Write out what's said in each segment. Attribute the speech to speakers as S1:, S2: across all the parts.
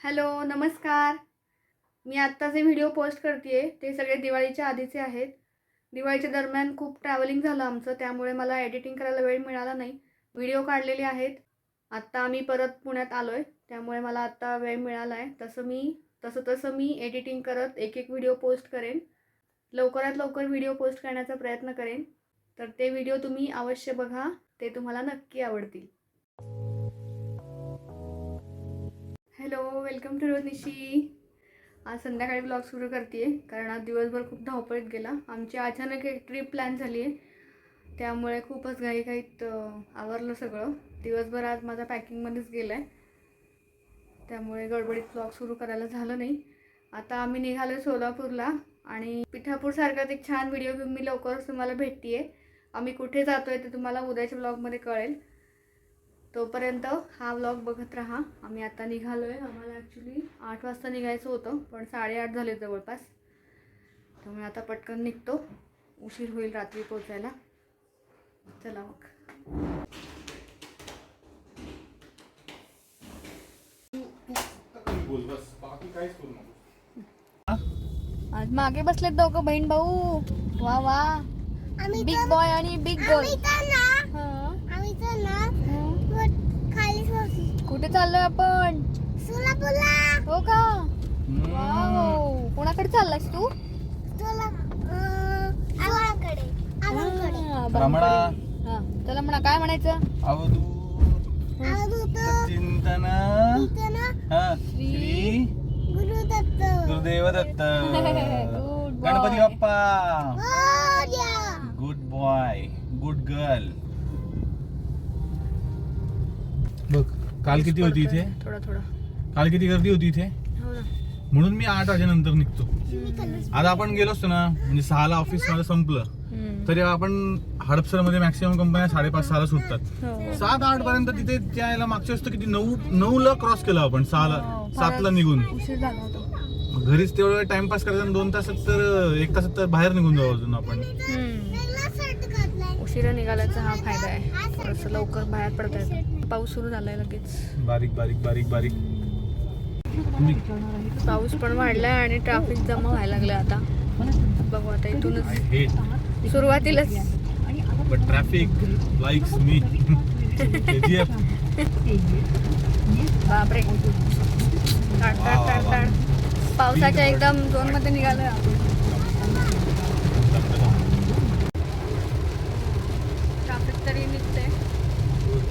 S1: Hello नमस्कार. मी आत्ता जे व्हिडिओ पोस्ट करते ते सगळे दिवाळीच्या आधीचे आहेत. दिवाळीच्या दरम्यान खूप ट्रॅव्हलिंग झालं आमचं त्यामुळे मला एडिटिंग करायला वेळ मिळाला नाही. व्हिडिओ काढलेले आहेत. आत्ता आम्ही परत पुण्यात आलो आहे त्यामुळे मला आत्ता वेळ मिळाला आहे तसं मी तसं तसं मी एडिटिंग करत एक एक व्हिडिओ पोस्ट करेन. लवकरात लवकर व्हिडिओ पोस्ट करण्याचा प्रयत्न करेन. तर ते व्हिडिओ तुम्ही अवश्य बघा ते तुम्हाला नक्की आवडतील. हॅलो वेलकम टू रोजनिशी आज संध्याकाळी ब्लॉग सुरू करते कारण आज दिवसभर खूप धावपळीत गेला. आमची अचानक एक ट्रिप प्लॅन झाली आहे त्यामुळे खूपच घाईघाईत आवरलं सगळं. दिवसभर आज माझा पॅकिंगमध्येच गेला आहे त्यामुळे गडबडीत ब्लॉग सुरू करायला झालं नाही. आता आम्ही निघालो सोलापूरला आणि पिठापूरसारखाच एक छान व्हिडिओ घेऊन मी लवकरच तुम्हाला भेटते आहे आम्ही कुठे जातो आहे ते तुम्हाला उद्याच्या ब्लॉगमध्ये कळेल. तोपर्यंत हा व्लॉग बघत राहा. आम्ही आता निघालो आहे आम्हाला ॲक्च्युली आठ वाजता निघायचं होतं पण साडेआठ झाले जवळपास. त्यामुळे आता पटकन निघतो. उशीर होईल रात्री पोचायला चला मग. आज मागे बसलेत दोघं बहीण भाऊ. वा वा.
S2: आम्ही
S1: बिग बॉय आणि बिग गर्ल
S2: आम्ही तर ना आम्ही तर ना वर खाली सोडली.
S1: कुठे चाललोय आपण?
S2: सोलापूरला.
S1: हो का? वाव. कोणाकडे चाललास तू? हा,
S3: रमणा.
S1: हा, चला म्हणा काय म्हणायचं?
S3: चिंतन हा Shri Gurudev Datta.
S1: Good boy.
S3: Ganpati Bappa.
S2: Morya.
S3: Good boy good girl काल किती होती इथे?
S1: थोडा थोडा.
S3: काल किती गर्दी होती इथे?
S1: हो
S3: म्हणून मी आठ वाजेनंतर निघतो. आज आपण गेलो असतो ना म्हणजे सहाला ऑफिसमध्ये संपलं. तरी आपण हडपसरमध्ये मॅक्सिमम कंपन्या साडेपाच सहाला सुटतात.
S1: हो.
S3: सात आठ पर्यंत तिथे त्याला मागच्या तर किती नऊ नऊ ला क्रॉस केला आपण सहाला
S1: हो,
S3: सातला निघून. घरीच तेवढा वेळ टाइमपास करायचा दोन तासात तर एक तासात तर बाहेर निघून जाऊ अजून आपण.
S1: उशिरा निघाल्याचा हा फायदा आहे. थोडंसं लवकर बाहेर पडता येतं. पाऊस सुरू झालाय लगेच.
S3: बारीक बारीक बारीक बारीक.
S1: पाऊस पण वाढलाय आणि ट्रॅफिक जमा व्हायला लागलं आता. बघू आता इथूनच सुरुवातीलाच.
S3: बट ट्रॅफिक लाईक्स मी
S1: बापरे. पावसाच्या एकदम झोनमध्ये निघालोय आपण. ट्रॅफिक तरी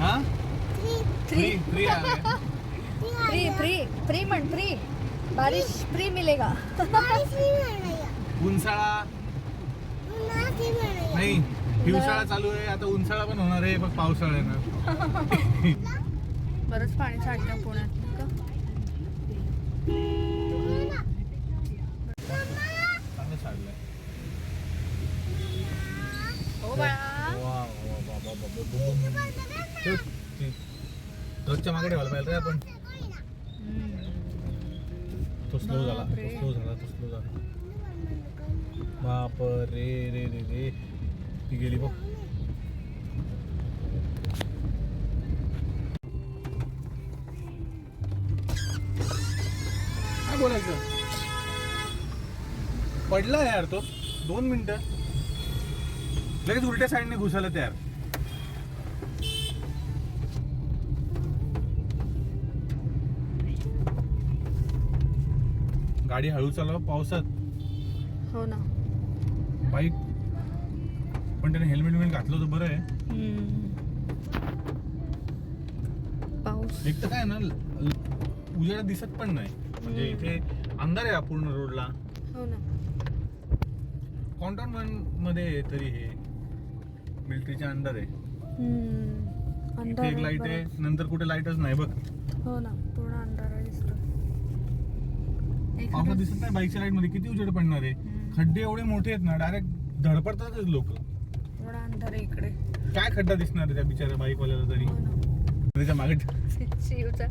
S3: हाँ?
S1: थ्री
S3: फ्री फ्री आ गया
S1: फ्री फ्री फ्री म्हण फ्री बारिश फ्री मिलेगा.
S3: उन्साळा नाही हिवसाळा चालू आहे. आता उन्साळा पण होणार आहे. बघ पावसाळा येणार.
S1: बरंच पाणी साठतं पुण्यात?
S3: चांगलं चाललंय
S1: हो बाळा.
S3: ट्रकच्या मागे ठेवायला पाहिजे रे आपण. तो स्लो झाला तो स्लो झाला तो स्लो झाला. बाप रे रे रे. रे ती गेली बघ. काय बोलायचं? पडला यार तो. दोन मिनिटं. लगेच उलट्या साईडने घुसायला तयार. गाडी हळू चालवा पावसात.
S1: हो ना.
S3: बाईक. पण त्याने हेल्मेट वेल्मेट घातलं होतं बरं आहे.
S1: पाऊस.
S3: एक तर काय ना उजेडात दिसत पण नाही. म्हणजे इथे अंधार आहे पूर्ण रोडला.
S1: हो ना.
S3: कॉन्टॉनमध्ये तरी हे मिलिटरीच्या अंडर आहे. इथे एक लाइट आहे. नंतर कुठे लाईटच नाही बघ.
S1: हो ना.
S3: पावसात दिसत नाही बाईकच्या लाइटमध्ये. किती उजेड पडणार आहे? खड्डे एवढे मोठे आहेत ना डायरेक्ट धडपडतातच लोक.
S1: एवढा अंधार आहे इकडे.
S3: काय खड्डा दिसणार आहे त्या बिचाऱ्या बाईकवाल्याला तरी? त्याच्यामागे
S1: श्रीयूचा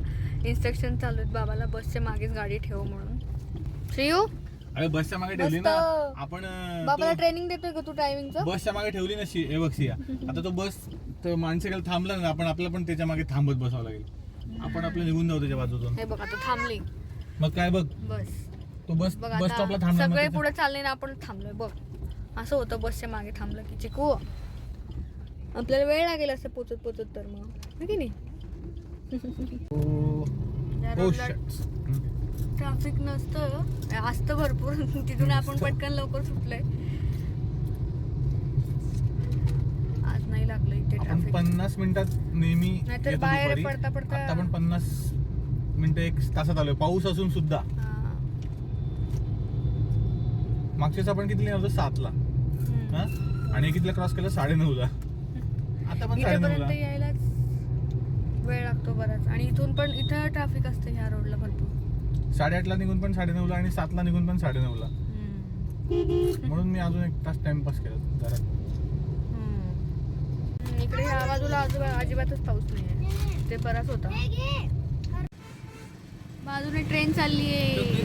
S1: इन्स्ट्रक्शन चालू आहेत. बाबाला बसच्या मागेच गाडी ठेव म्हणून.
S3: अरे बसच्या मागे ठेवली ना. आपण
S1: बाबाला ट्रेनिंग देतोय का तू ड्रायव्हिंगचं
S3: बसच्या मागे ठेवली ना शी- हे बघ सिया आता तो बस तर माणसे गेला थांबला ना आपण आपल्याला पण त्याच्यामागे थांबत बसावं लागेल. आपण आपलं निघून जाऊ त्याच्या बाजूतून.
S1: हे बघ आता थांबली.
S3: मग काय बघ?
S1: बस.
S3: तो बस
S1: बघ
S3: बस स्टॉपला
S1: आता
S3: थांबला
S1: सगळे पुढे चालले ना आपण थांबलोय बघ. असं होतं बसच्या मागे थांबलं की चिकू. आपल्याला वेळ लागेल असं पोचत पोचत तर मग. है की नाही?
S3: त्याचं- ओ-
S1: या
S3: ओ
S1: रोडला
S3: shit. हम्म.
S1: ट्रॅफिक नसतं. असतं भरपूर. तिथून आपण पटकन लवकर सुटलोय. आज नाही लागलं इथे
S3: आपण
S1: ट्रॅफिक
S3: पन्नास मिनिटात नेहमी
S1: नाहीतर
S3: येतो
S1: बाहेर
S3: दुपारी.
S1: पडता पडता-
S3: आता आपण पन्नास मिनिटं एक तासात आलोय. पाऊस असून सुद्धा. मागच्याच आपण किती होतो? सातला. हा? आणि कितीला क्रॉस केलं साडे ला आता पण साडे
S1: इथेपर्यंत यायलाच वेळ लागतो बराच. आणि इथून पण इथं ट्रॅफिक असतं ह्या रोडला भरपूर.
S3: साडेआठला निघून पण साडे ला आणि सातला निघून पण साडे ला
S1: हम्म.
S3: म्हणून मी अजून एक तास टाइमपास केला जरा
S1: हम्म. इकडे ह्या बाजूला आजूबा अजिबातच पाऊस नाही आहे ते बराच होता. बाजूने ट्रेन चालली आहे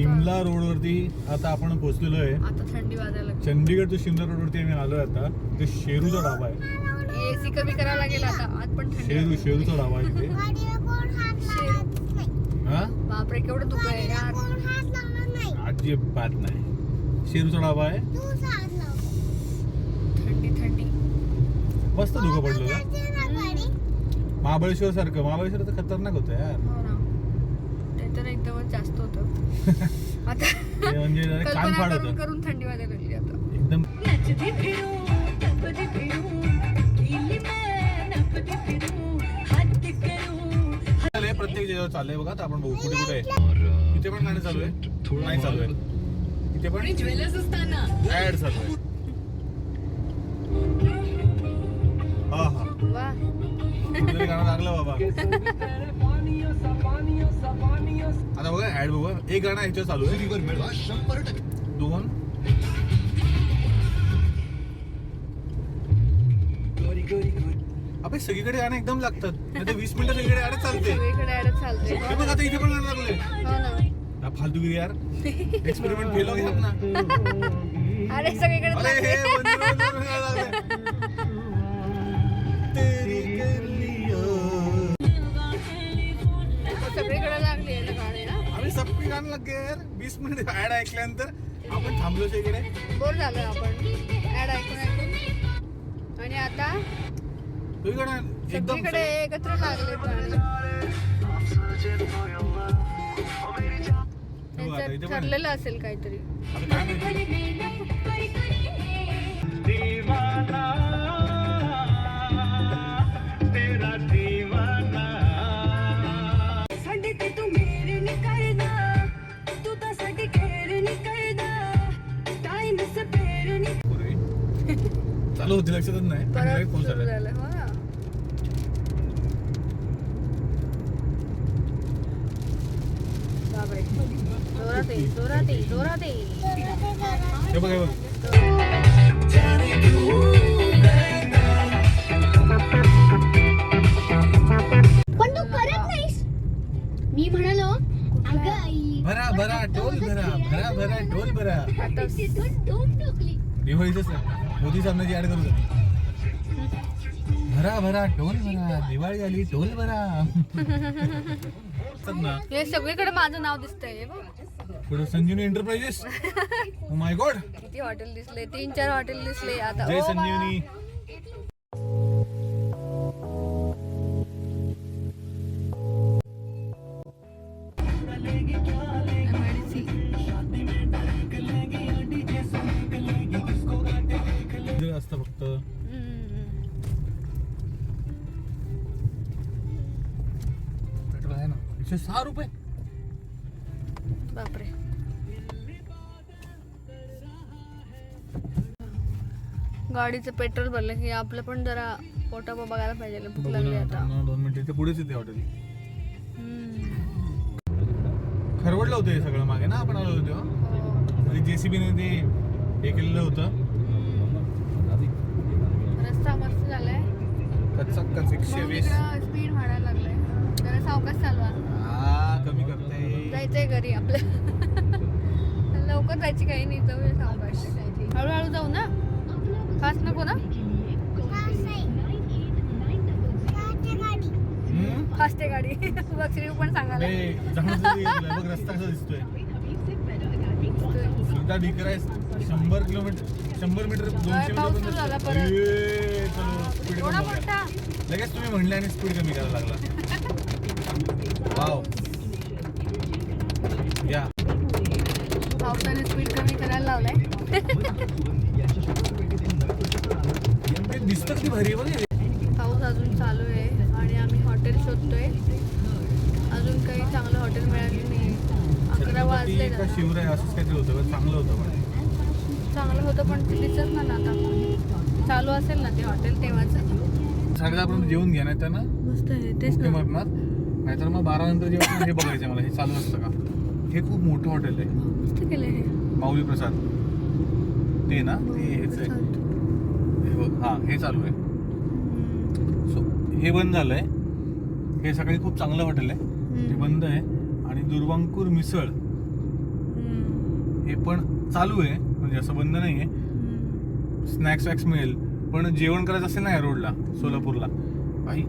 S3: शिमला रोडवरती आता आपण पोहोचलेलो आहे.
S1: आता थंडी वाजायला लागली.
S3: चंदीगड टू शिमला रोडवरती आम्ही आलोय आता. ते शेरूचा डाबा आहे.
S1: एसी कमी करावं लागेल आता. आज पण थंडी
S3: शेरू
S1: वाजते.
S3: शेरूचा डाबा आहे तिथे
S2: गाडीला कोण हात लावत नाही
S3: हा?
S1: बापरे केवढं दुःख आहे यार.
S2: कोण हात लावणार नाही.
S3: शेरूचा डाबा आहे.
S2: तूच हात लाव
S1: थंडी थंडी.
S3: मस्त धुकं पडलं का
S2: करते ना गाडी
S3: महाबळेश्वर सारखं. महाबळेश्वर तर खतरनाक होतं यार.
S1: हो. ना ते तर एकदमच जास्त होतं. आता
S3: ते म्हणजे जरा कान
S1: कल्पना
S3: फाड
S1: करून
S3: होतं.
S1: करून थंडी वाजायला लागली आता.
S3: एकदम
S4: नचदी फिरू तपदी फिरू केली मैं नपदी फिरू हात करू.
S3: चाललंय, प्रत्येक जगावर चाललंय बघा आता आपण बघू कुठे कुठे आहे. इथे पण गाणं चालू आहे. नाही चालू आहे. इथे पण
S4: आणि ज्वेलर्स असताना.
S3: ऍड चालू आहे. हा हा.
S1: वा.
S3: कुठेतरी गाणं लागलं बाबा. ऍड बघा. एक गाणं ह्याच्यावर चालू आहे. दोन. अबे सगळीकडे गाणं एकदम लागतात. नाही तर वीस मिनिटं सगळीकडे ऍड चालते.
S1: सगळीकडे
S3: हे बघ आता इथे पण गाणं लागले
S1: हो ना.
S3: फालतूगिरी यार. एक्सपेरिमेंट फेल हो गया अपना
S1: अरे सगळीकडे
S3: आम्ही सबकी गाणं लग गए यार. वीस मिनिट ऍड ऐकल्यानंतर आपण थांबलो इकडे.
S1: बोर झालं आपण. ऍड ऐकून ऐकून. आणि आता
S3: तो गाणं एकदम
S1: सगळीकडे एकत्र लागले त्यांचं ठरलेलं असेल काहीतरी.
S3: आता काय माहिती? चालू होती लक्षातच नाही. आणि
S1: परत
S3: direct पाऊस
S1: सुरू
S3: आला.
S1: झालं हो. ना बापरे. जोरात येईल जोरात येईल जोरात येईल
S3: हे बघ हे बघ.
S2: पण तू करत नाहीस. मी म्हणालो अगं आई
S3: भरा भरा टोल भरा भरा भरा टोल भरा.
S1: आता
S2: तिथून धूम टाकली
S3: दिवाळीच मोदी सामन्याची ऍड करू शकतो भरा भरा टोल भरा दिवाळी आली टोल भरा. ना.
S1: हे सगळीकडे माझं नाव दिसतंय हे
S3: पुढे संजीवनी एंटरप्राइजेस माय गॉड
S1: किती हॉटेल दिसले तीन चार हॉटेल दिसले. आता
S3: जय संजीवनी. एकशे सहा रुपये.
S1: बापरे. गाडीचं पेट्रोल भरलं की आपलं पण जरा पोटा बघायला पाहिजे भूक लागली आता.
S3: दोन मिनिटं ते पुढेच येते हॉटेल. खरवडलं होतं हे सगळं मागे ना आपण आलो होतो तेव्हा?
S1: हो.
S3: जेसीबीने ते हे केलेलं होतं.
S1: रस्ता मस्त झालाय.
S3: कच्चा कच एकशे वीस.
S1: स्पीड वाढायला लागलाय. जरा सावकाश चालवा.
S3: हा कमी करते
S1: जायचंय घरी आपल्या लवकर जायची काही नाही सावकाश हळूहळू जाऊ ना? फास्ट नको ना?
S2: फास्ट आहे. गाडी.
S1: श्रीव पण सांगायला.
S3: नाही, चांगलं तरी गेलं. बघ रस्ता कसा दिसतोय. सीधा ढिकराय शंभर किलोमीटर शंभर मीटर दोनशे. लगेच तुम्ही म्हणले आणि स्पीड कमी करायला लागला. वाव या
S1: पावसाने स्पीड कमी करायला लावलाय.
S3: दिसतं किती भारी बघ.
S1: पाऊस अजून चालू आहे आणि आम्ही हॉटेल शोधतोय. अजून काही चांगलं हॉटेल मिळालं नाही अकरा वाजले
S3: का
S1: ना.
S3: शिवराय असंच काहीतरी होतं चांगलं होतं पण.
S1: चांगलं होतं पण ते दिसत ना आता चालू असेल ना ते हॉटेल तेव्हाच.
S3: साडेदहापर्यंत जेवून घ्या ना
S1: मस्त आहे तेच
S3: मरणार नाहीतर मग बारा नंतर जेवण हे बघायचं मला हे चालू असतं का? हे खूप मोठं हॉटेल आहे.
S1: मस्त केलं हे.
S3: माऊली प्रसाद. ते ना ते हेच आहे. हे बघ हा हे चालू आहे. सो हे बंद झालंय. हे सकाळी खूप चांगलं हॉटेल आहे. ते बंद आहे. आणि दुर्वांकूर मिसळ हे पण चालू आहे. म्हणजे असं बंद नाही आहे स्नॅक्स वॅक्स मिळेल. पण जेवण करायचं असेल ना या रोडला सोलापूरला. काही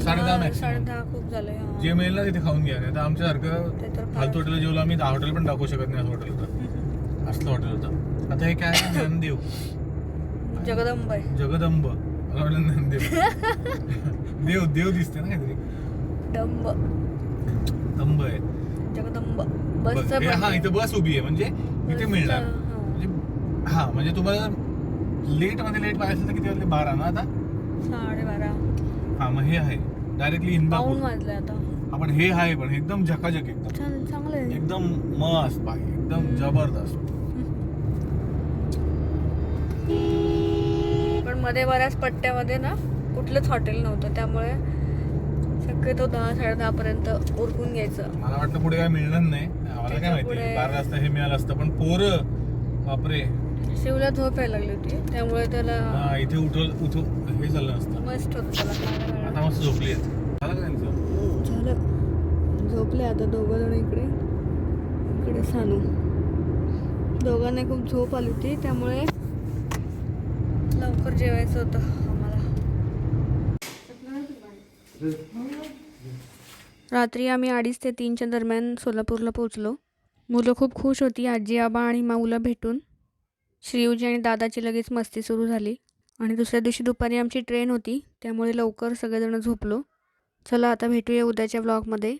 S3: साडेदहा मॅक्स
S1: साडेदहा खूप झालंय हा.
S3: जे मिळेल ना तिथे खाऊन घ्या. नाही तर
S1: ते तर
S3: आमच्यासारखं फालतू हॉटेल जेवलं आम्ही दहा हॉटेल पण दाखवू शकत नाही असं हॉटेल होतं. असलं हॉटेल होतं. आता हे काय आहे? ज्ञानदेव
S1: जगदंब आहे.
S3: जगदंब. मला वाटलं देव देव दिसते ना काहीतरी.
S1: डंब
S3: दंब आहे.
S1: जगदंब.
S3: बघ,
S1: बसचं
S3: हे- हा इथे बस उभी आहे. म्हणजे इथे
S1: बसचं,
S3: मिळणार.
S1: हा.
S3: म्हणजे हा म्हणजे तुम्हाला लेटमध्ये लेट पाहिजे असेल तर किती वाजले? बारा ना आता?
S1: साडेबारा.
S3: हा मग हे आहे. डायरेक्टली
S1: पाऊन
S3: इंदापूर
S1: वाजले आता.
S3: आपण हे आहे पण एकदम झकाझक एकदम.
S1: छान चांगलं आहे.
S3: एकदम मस्त पाहिजे एकदम जबरदस्त.
S1: पण मध्ये बऱ्याच पट्ट्यामध्ये ना कुठलंच हॉटेल नव्हतं त्यामुळे शक्यतो दहा साडे दहा पर्यंत उरकून घ्यायचं.
S3: मला वाटतं पुढे काय मिळणार नाही. आम्हाला काय
S1: त्याच्या
S3: माहिती
S1: पुढे-
S3: बारा वाजता हे मिळालं असतं पण पोरं बापरे.
S1: शिवला झोप यायला लागली होती त्यामुळे त्याला
S3: इथे उठवलं उठ हे झालं असतं.
S1: मस्त होतं त्याला.
S3: आता. मस्त झोपली आहेत झालं का त्यांचं?
S1: झालं. झोपले आता दोघं जण इकडे. इकडे सानू. दोघांना खूप झोप आली होती त्यामुळे लवकर जेवायचं होतं आम्हाला. रात्री आम्ही अडीच ते तीनच्या दरम्यान सोलापूरला पोहोचलो. मुलं खूप खुश होती आजी आबा आणि माऊला भेटून. श्रीयुजी आणि दादाची लगेच मस्ती सुरू झाली. आणि दुसऱ्या दिवशी दुपारी आमची ट्रेन होती त्यामुळे लवकर सगळेजण झोपलो. चला आता भेटूया उद्याच्या व्लॉगमध्ये.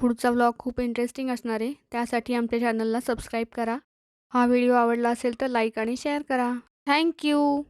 S1: पुढचा व्लॉग खूप इंटरेस्टिंग असणार आहे त्यासाठी आमच्या चॅनलला सबस्क्राईब करा. हा व्हिडिओ आवडला असेल तर लाईक आणि शेअर करा. थँक्यू